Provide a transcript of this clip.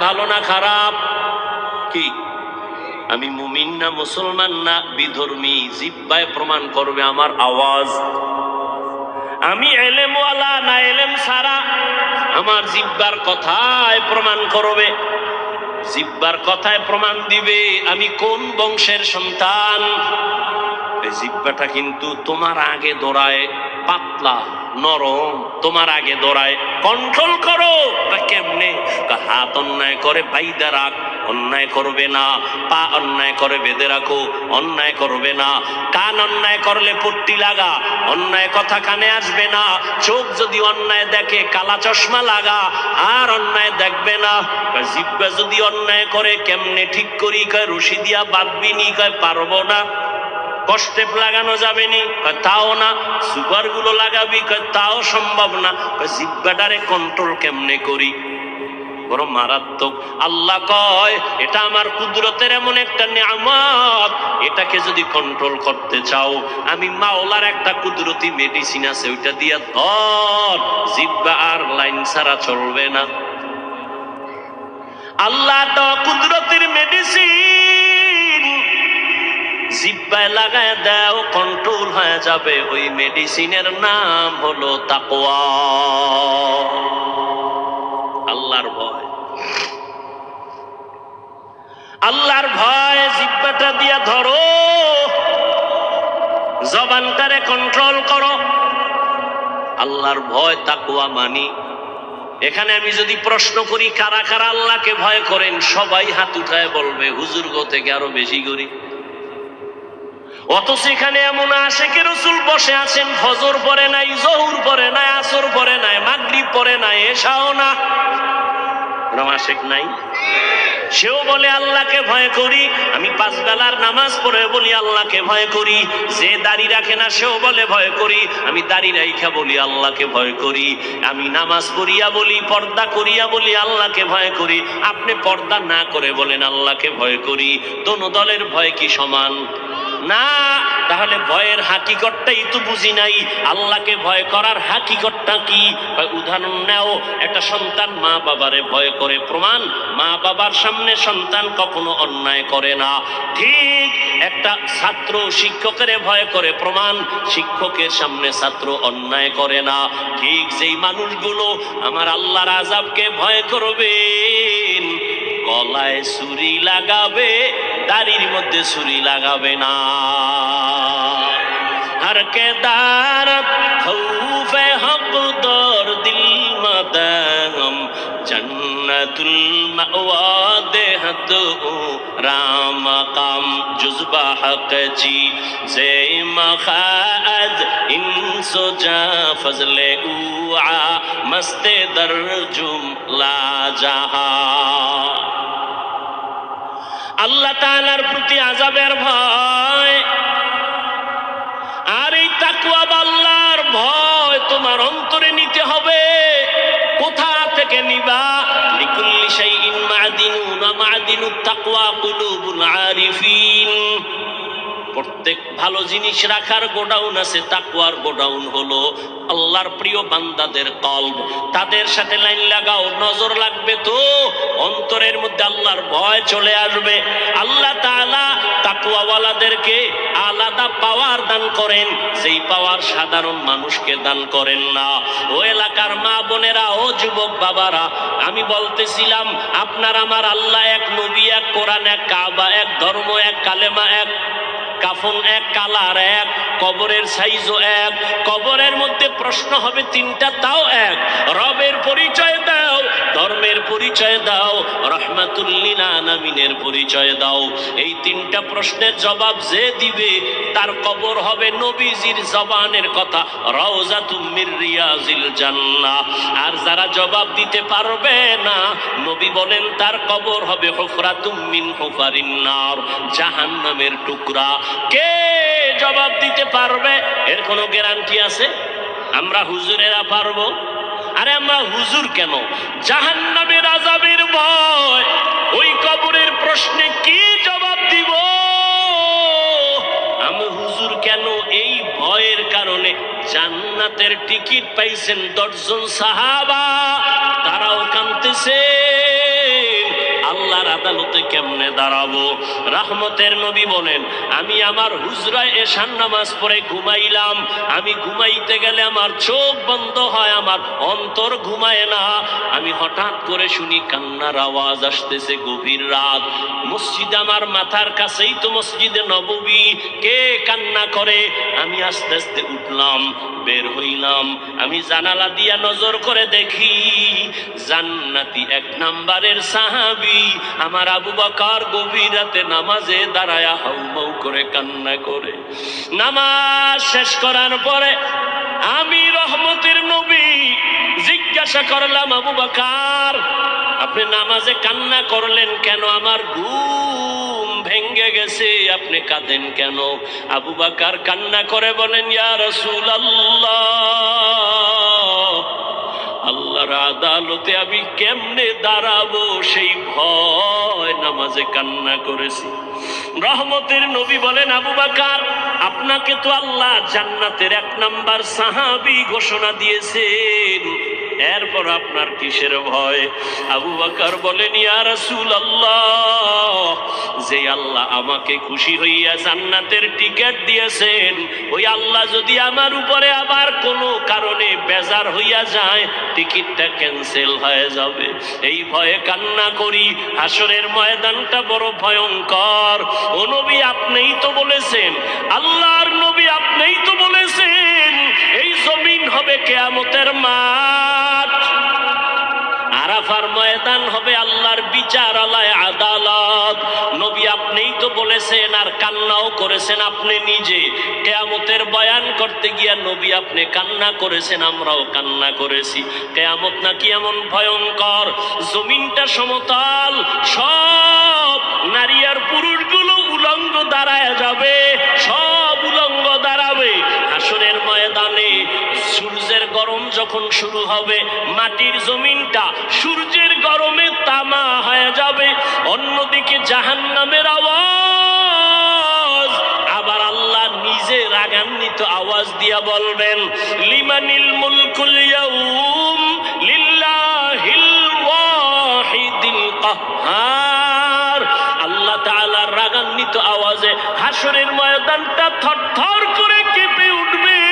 ভালো না খারাপ? কি? আমি মুমিন না মুসলমান না বিধর্মী, জিব্বায় প্রমাণ করবে আমার আওয়াজ। আমি এলেমওয়ালা না এলেম সারা, আমার জিব্বার কথায় প্রমাণ করবে। জিব্বার কথায় প্রমাণ দিবে, আমি কোন বংশের সন্তান? জিব্বাটা কিন্তু তোমার আগে দৌড়ায়, পাতলা, নরম, তোমার আগে দৌড়ায়। কন্ট্রোল করো, তা কেমনে? হাত অন্যায় করে বাইদা রাখ, অন্যায় করবে না। পা অন্যায় করে বেঁধে রাখো, অন্যায় করবে না। কান অন্যায় করলে পট্টি লাগা, অন্যায় কথা কানে আসবে না। চোখ যদি অন্যায় দেখে, কালা চশমা লাগা, আর অন্যায় দেখবে না। জিব্বা যদি অন্যায় করে, কেমনে ঠিক করি কয়, রশি দিয়া বাঁধবি নি কয়, পারব না। কষ্টেপ লাগানো যাবে নি তাও না। সুপারগুলো লাগাবি তাও সম্ভব না। জিব্বাটারে কন্ট্রোল কেমনে করি? বড় মারাত্মক। আল্লাহ কয়, এটা আমার কুদরতের এমন একটা নিয়ামত, এটাকে যদি কন্ট্রোল করতে চাও, আমি মাওলার একটা কুদরতি মেডিসিন আছে, ওইটা দিয়া ধর, জিব্বা আর লাইন ছাড়া চলবে না। আল্লাহ তো কুদরতির মেডিসিন জিব্বায় লাগায় দাও কন্ট্রোল হয়ে যাবে। ওই মেডিসিনের নাম হলো তাকওয়া। আল্লাহর ভয় জিব্বাটা দিয়া ধরো। জবানটারে কন্ট্রোল করো। আল্লাহর ভয় তাকুয়া মানি। এখানে আমি যদি প্রশ্ন করি, কারা কারা আল্লাহকে ভয় করেন, সবাই হাত উঠায় বলবে, হুজুর গো থেকে আরও বেশি করি। অথচ এখানে এমন আশেকে রসুল বসে আছেন, ফজর পরে নাই, জহুর পরে নাই, আসর পরে নাই, মাগরিব পরে নাই এসাও না। আশেক নাই? সেও বলে, আল্লাহকে ভয় করি। আমি পাঁচ বেলার নামাজ পড়ে বলি, আল্লাহকে ভয় করি। যে দাড়ি রাখে না, সেও বলে, ভয় করি। আমি দাড়ি রাইখা বলি, আল্লাহকে ভয় করি। আমি নামাজ পড়িয়া বলি, পর্দা করিয়া বলি, আল্লাহকে ভয় করি। আপনি পর্দা না করে বলেন, আল্লাহকে ভয় করি। দোনো দলের ভয় কি সমান? না, তাহলে ভয়ের হাকিকতটাই তো বুঝি নাই। আল্লাহকে ভয় করার হাকিকতটা কি? উদাহরণ নেও, একটা সন্তান মা বাবারে ভয় করে প্রমাণ, মা বাবার সামনে সন্তান কখনো অন্যায় করে না। ঠিক একটা ছাত্র শিক্ষকের ভয় করে প্রমাণ, শিক্ষকের সামনে ছাত্র অন্যায় করে না। ঠিক যেই মানুষগুলো আমার আল্লাহর আজাবকে ভয় করবেন, গলায় ছুরি লাগাবে দাড়ির মধ্যে ছুরি লাগাবে না। হর কে দারত খৌফে দর দিল মাদাম জন্নতুল মাওয়া দেহত ও রাম কাম। জুজবা হক জি সে মখাজ ইনসো জা ফজলে উআ, মস্তে দর জুমলা জাহা। আল্লাহ তালার প্রতি আজাবের ভয়। আর এই তাকুয়া বাল্লার ভয় তোমার অন্তরে নিতে হবে। কোথা থেকে নিবা? লিকুল্লি শাইইন মাদিনুন মাদিনুত তাকওয়া কুলুবুল আরিফিন। প্রত্যেক ভালো জিনিস রাখার গোডাউন আছে তাকুয়ার গোডাউন হলো আল্লাহর প্রিয় বান্দাদের কলব। তাদের সাথে লাইন লাগাও, নজর লাগবে তো অন্তরের মধ্যে আল্লাহর ভয় চলে আসবে। আল্লাহ তাআলা তাকুয়াওয়ালাদেরকে আলাদা পাওয়ার দান করেন সেই পাওয়ার সাধারণ মানুষকে দান করেন না। ও এলাকার মা বোনেরা, ও যুবক বাবারা, আমি বলতেছিলাম, আপনার আমার আল্লাহ এক নবী, এক কোরআন, এক কাবা, এক ধর্ম, এক কালেমা, এক কাফন এক, কালার এক, কবরের সাইজও এক, কবরের মধ্যে প্রশ্ন হবে তিনটা, তাও এক। রবের পরিচয় দাও, ধর্মের পরিচয় দাও, রহমাতুল্লিল আনামিনের পরিচয় দাও। এই তিনটা প্রশ্নের জবাব যে দিবে, তার কবর হবে নবীজির জবানের কথা রওজা তুমির রিয়াজিল আর যারা জবাব দিতে পারবে না, নবী বলেন, তার কবর হবে হুফরাতুম মিন হুফারিন নার, জাহান্নামের টুকরা। কে জবাব দিতে পারবে? এর কোনো গ্যারান্টি আছে? আমরা হুজুরেরা পারব? আরে আমরা হুজুর কেন? জাহান্নামের আজাবের ভয়। ওই কবরের প্রশ্নে কি জবাব দিব? আমি হুজুর কেন এই ভয়ের কারণে জান্নাতের টিকিট পাইছেন দশজন সাহাবা? তারাও কাঁদতেছেন আদালতে কেমনে দাঁড়াবো? রাহমতের নবী বলেন, আমি আমার হুজরায় এশান নামাজ পড়ে ঘুমাইলাম। আমি ঘুমাইতে গেলে আমার চোখ বন্ধ হয়, আমার অন্তর ঘুমায় না। আমি হঠাৎ করে শুনি কান্নার আওয়াজ আসতেছে গভীর রাত। মসজিদ আমার মাথার কাছেই তো মসজিদে নববী। কে কান্না করে? আমি আস্তে আস্তে উঠলাম, বের হইলাম। আমি জানালা দিয়া নজর করে দেখি, জান্নাতি এক নাম্বারের সাহাবি আমার আবু বকর গভীর রাতে নামাজে দাঁড়ায়া হাউমাউ করে কান্না করে। নামাজ শেষ করার পরে আমি রহমতের নবী জিজ্ঞাসা করলাম, আবু বকর, আপনি নামাজে কান্না করলেন কেন? আমার ঘুম ভেঙ্গে গেছে, আপনি কাঁদেন কেন? আবু বাকার কান্না করে বলেন, ইয়া রসুল আল্লাহর আদালতে আমি কেমনে দাঁড়াবো সেই ভয় নামাজে কান্না করেছি। রহমতের নবী বলেন, আবু বাকার, আপনাকে তো আল্লাহ জান্নাতের এক নাম্বার সাহাবি ঘোষণা দিয়েছেন। এরপর আপনার কিসের ভয়? আবু বাকার বলেন, ইয়া আল্লাহ যে আল্লাহ আমাকে খুশি হইয়া জান্নাতের টিকিট দিয়েছেন, ওই আল্লাহ যদি আমার উপরে আবার কোনো কারণে বেজার হইয়া যায়, টিকিটটা ক্যান্সেল হয়ে যাবে। এই ভয়ে কান্না করি হাসরের ময়দানটা বড় ভয়ঙ্কর। ও নবী, আপনিই তো বলেছেন, আল্লাহর নবী আপনিই তো বলেছেন, এই জমিন হবে কেয়ামতের মাঠ। আরাফার ময়দান হবে আল্লাহর বিচার। নবী আপনিই তো বলেছেন আর কান্নাও করেছেন আপনি নিজে। কেয়ামতের বয়ান করতে গিয়া নবী আপনি কান্না করেছেন, আমরাও কান্না করেছি। কেয়ামত নাকি এমন ভয়ঙ্কর, জমিনটা সমতল, সব নারী আর পুরুষগুলো উলঙ্গ দাঁড়ায় যাবে, সব উলঙ্গ দাঁড়াবে। হাসরের ময়দানে সূর্যের গরম যখন শুরু হবে, মাটির জমিনটা সূর্যের অন্যদিকে জাহান নামের আওয়াজ। আবার আল্লাহ নিজে রাগান্বিত আওয়াজ দিয়া বলবেন, লিমানিল মুলকুল ইয়াউম লিল্লাহিল ওয়াহিদিল কাহ্হার। আল্লাহ তাআলার রাগান্বিত আওয়াজে হাসরের ময়দানটা থরথর করে কেঁপে উঠবে।